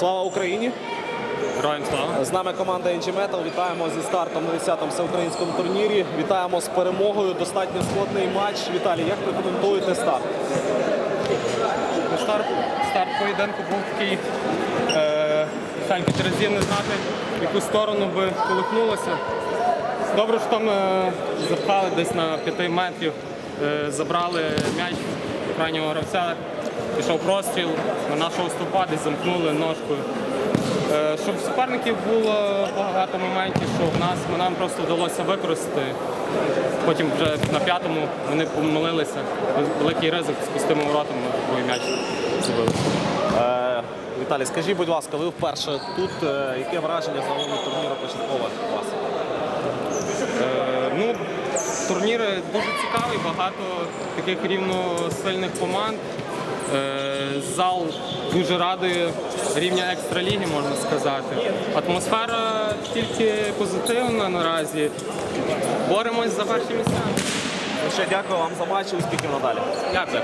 Слава Україні! Героям слава. З нами команда NG Metal. Вітаємо зі стартом на 10-му всеукраїнському турнірі. Вітаємо з перемогою. Достатньо складний матч. Віталій, як ви коментуєте старт? Ну, Старт, старт поєдинку був такий. Е, Саньки разів не знати, в яку сторону би колихнулося. Добре, що там е, запхали десь на 5 метрів, е, забрали м'яч крайнього гравця, пішов простріл, на нашого стовпа десь замкнули ножкою. Е, щоб суперників було багато моментів, що в нас нам просто вдалося використати. Потім вже на п'ятому вони помилилися. Великий ризик з пустими воротами, бо м'яч забили. Е, Віталій, скажіть, будь ласка, ви вперше тут. Е, яке враження загалом турніру початкове у вас? Е, ну, турнір дуже цікавий, багато таких рівносильних команд. Е, зал дуже радує рівня екстраліги, можна сказати. Атмосфера тільки позитивна наразі. Боремось за перші місця. Ну, Ще дякую вам за матч успіхів надалі. Дякую.